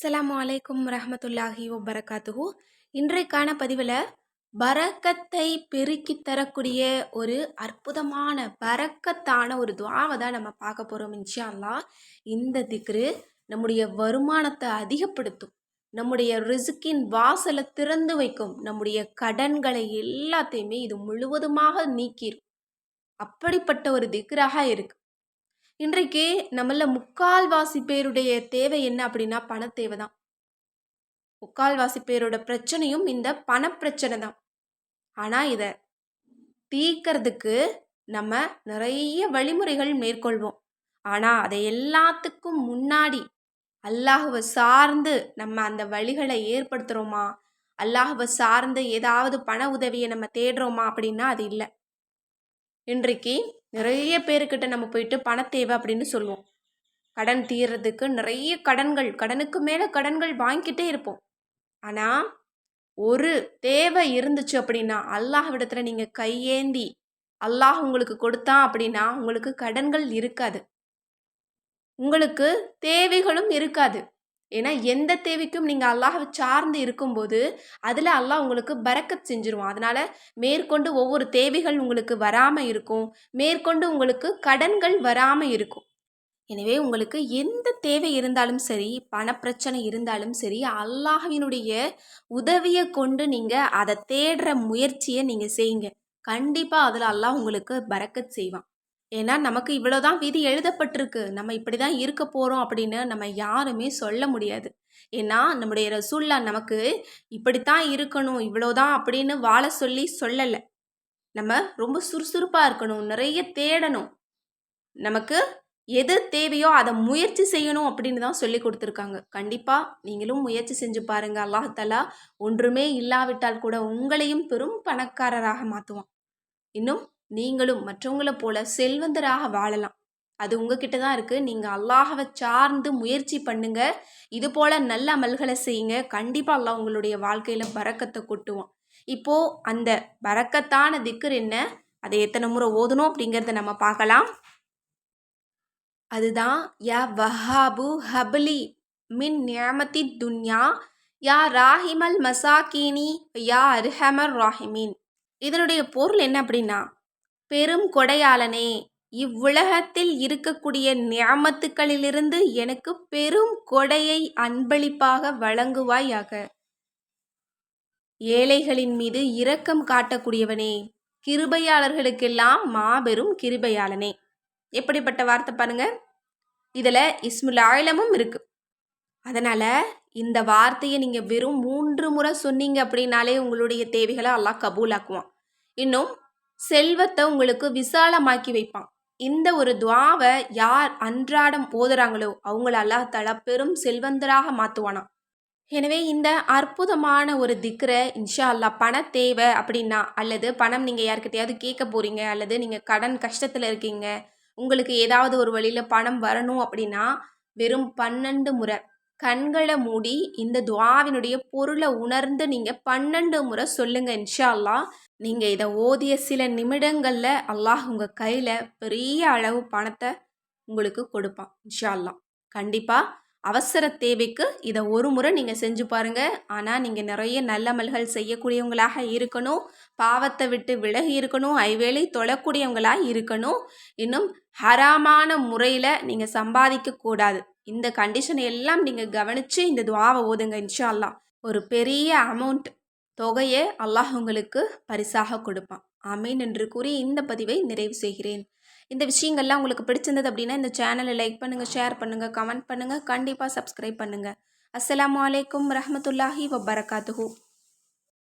அஸ்ஸலாமு அலைக்கும் ரஹமத்துல்லாஹி வபரகாத்துஹு. இன்றைக்கான பதிவில் பரக்கத்தை பெருக்கி தரக்கூடிய ஒரு அற்புதமான பரக்கத்தான ஒரு துவாவை தான் நம்ம பார்க்க போகிறோம் இன்ஷால்லா இந்த திக்ரு நம்முடைய வருமானத்தை அதிகப்படுத்தும் நம்முடைய ரிசுக்கின் வாசலை திறந்து வைக்கும் நம்முடைய கடன்களை எல்லாத்தையுமே இது முழுவதுமாக நீக்கிரும். அப்படிப்பட்ட ஒரு திக்ராக இருக்கு. இன்றைக்கு நம்மள முக்கால்வாசி பேருடைய தேவை என்ன அப்படின்னா பண தேவை தான் முக்கால்வாசி பேரோட பிரச்சனையும் இந்த பணப்பிரச்சனை தான். ஆனால் இதை தீர்க்கறதுக்கு நம்ம நிறைய வழிமுறைகள் மேற்கொள்வோம். ஆனால் அதை எல்லாத்துக்கும் முன்னாடி அல்லாஹுவை சார்ந்து நம்ம அந்த வழிகளை ஏற்படுத்துகிறோமா அல்லாஹுவை சார்ந்து ஏதாவது பண உதவியை நம்ம தேடுறோமா அப்படின்னா அது இல்லை. இன்றைக்கு நிறைய பேருக்கிட்ட நம்ம போயிட்டு பண தேவை அப்படின்னு சொல்லுவோம். கடன் தீர்றதுக்கு நிறைய கடன்கள் கடனுக்கு மேலே கடன்கள் வாங்கிக்கிட்டே இருப்போம். ஆனால் ஒரு தேவை இருந்துச்சு அப்படின்னா அல்லாஹ்விடத்தில் நீங்கள் கையேந்தி அல்லாஹ் உங்களுக்கு கொடுத்தான் அப்படின்னா உங்களுக்கு கடன்கள் இருக்காது. உங்களுக்கு தேவைகளும் இருக்காது. ஏன்னா எந்த தேவைக்கும் நீங்கள் அல்லாஹை சார்ந்து இருக்கும்போது அதில் அல்லாஹ் உங்களுக்கு பறக்கத் செஞ்சுருவான். அதனால் மேற்கொண்டு ஒவ்வொரு தேவைகள் உங்களுக்கு வராமல் இருக்கும். மேற்கொண்டு உங்களுக்கு கடன்கள் வராமல் இருக்கும். எனவே உங்களுக்கு எந்த தேவை இருந்தாலும் சரி பணப்பிரச்சனை இருந்தாலும் சரி அல்லாஹினுடைய உதவியை கொண்டு நீங்கள் அதை தேடுற முயற்சியை நீங்கள் செய்யுங்க. கண்டிப்பாக அதில் அல்லாஹ் உங்களுக்கு பறக்கத் செய்வான். ஏன்னா நமக்கு இவ்வளோதான் விதி எழுதப்பட்டிருக்கு. நம்ம இப்படி தான் இருக்க போகிறோம் அப்படின்னு நம்ம யாருமே சொல்ல முடியாது. ஏன்னா நம்முடைய ரசூல்லா நமக்கு இப்படித்தான் இருக்கணும் இவ்வளோதான் அப்படின்னு வாழ சொல்லி சொல்லலை. நம்ம ரொம்ப சுறுசுறுப்பாக இருக்கணும் நிறைய தேடணும். நமக்கு எது தேவையோ அதை முயற்சி செய்யணும் அப்படின்னு தான் சொல்லி கொடுத்துருக்காங்க. கண்டிப்பாக நீங்களும் முயற்சி செஞ்சு பாருங்கள் அல்லாஹலா ஒன்றுமே இல்லாவிட்டால் கூட உங்களையும் பெரும் பணக்காரராக மாற்றுவான் இன்னும் நீங்களும் மற்றவங்கள போல செல்வந்தராக வாழலாம். அது உங்ககிட்ட தான் இருக்குது நீங்கள் அல்லாஹவை சார்ந்து முயற்சி பண்ணுங்க. இது போல் நல்ல அமல்களை செய்யுங்க. கண்டிப்பாக அல்லாஹ் உங்களுடைய வாழ்க்கையில் பறக்கத்தை கொட்டுவான். இப்போது அந்த பறக்கத்தான திக்கர் என்ன? அதை எத்தனை முறை ஓதணும் அப்படிங்கிறத நம்ம பார்க்கலாம். அதுதான் யா வஹாபு ஹப்லி மின் நியமத்தி துன்யா யா ராஹிமல் மசாக்கீனி யா அர்ஹமர் ராஹிமீன். இதனுடைய பொருள் என்ன அப்படின்னா பெரும் கொடையாளனே இவ்வுலகத்தில் இருக்கக்கூடிய ஞாமத்துக்களிலிருந்து எனக்கு பெரும் கொடையை அன்பளிப்பாக வழங்குவாயாக. ஏழைகளின் மீது இரக்கம் காட்டக்கூடியவனே கிருபையாளர்களுக்கெல்லாம் மாபெரும் கிருபையாளனே. எப்படிப்பட்ட வார்த்தை பாருங்க. இதில் இஸ்முலாயிலமும் இருக்கு. அதனால் இந்த வார்த்தையை நீங்கள் வெறும் மூன்று முறை சொன்னீங்க அப்படின்னாலே உங்களுடைய தேவைகளை எல்லாம் கபூலாக்குவான். இன்னும் செல்வத்தை உங்களுக்கு விசாலமாக்கி வைப்பான். இந்த ஒரு துவாவை யார் அன்றாடம் ஓதுறாங்களோ அவங்கள அல்லாஹால பெரும் செல்வந்தராக மாற்றுவானா எனவே இந்த அற்புதமான ஒரு திக்ரை இன்ஷா அல்லா பண தேவை அப்படின்னா அல்லது பணம் நீங்கள் யாருக்கிட்டையாவது கேட்க போகிறீங்க அல்லது நீங்கள் கடன் கஷ்டத்தில் இருக்கீங்க உங்களுக்கு ஏதாவது ஒரு வழியில் பணம் வரணும் அப்படின்னா வெறும் பன்னெண்டு முறை கண்களை மூடி இந்த துவாவினுடைய பொருளை உணர்ந்து நீங்கள் பன்னெண்டு முறை சொல்லுங்கள் இன்ஷா அல்லா நீங்கள் இதை ஓதிய சில நிமிடங்களில் அல்லாஹ் உங்கள் கையில் பெரிய அளவு பணத்தை உங்களுக்கு கொடுப்பான் இன்ஷா அல்லா கண்டிப்பாக அவசர தேவைக்கு இதை ஒரு முறை நீங்கள் செஞ்சு பாருங்கள் ஆனால் நீங்கள் நிறைய நல்லமல்கள் செய்யக்கூடியவங்களாக இருக்கணும். பாவத்தை விட்டு விலகி இருக்கணும். ஐவேளை தொழக்கூடியவங்களாக இருக்கணும். இன்னும் ஹராமான முறையில் நீங்கள் சம்பாதிக்கக்கூடாது இந்த கண்டிஷன் எல்லாம் நீங்கள் கவனித்து இந்த துவாவை ஓதுங்க இன்ஷா அல்லா ஒரு பெரிய அமௌண்ட் தொகையை அல்லாஹ் உங்களுக்கு பரிசாக கொடுப்பான். ஆமீன் என்று கூறி இந்த பதிவை நிறைவு செய்கிறேன். இந்த விஷயங்கள்லாம் உங்களுக்கு பிடிச்சிருந்தது அப்படின்னா இந்த சேனலை லைக் பண்ணுங்கள் ஷேர் பண்ணுங்கள் கமெண்ட் பண்ணுங்கள் கண்டிப்பாக சப்ஸ்கிரைப் பண்ணுங்கள் அஸ்லாம் வலைக்கம் ரஹமத்துல்லாஹி வபரகாத்துஹூ.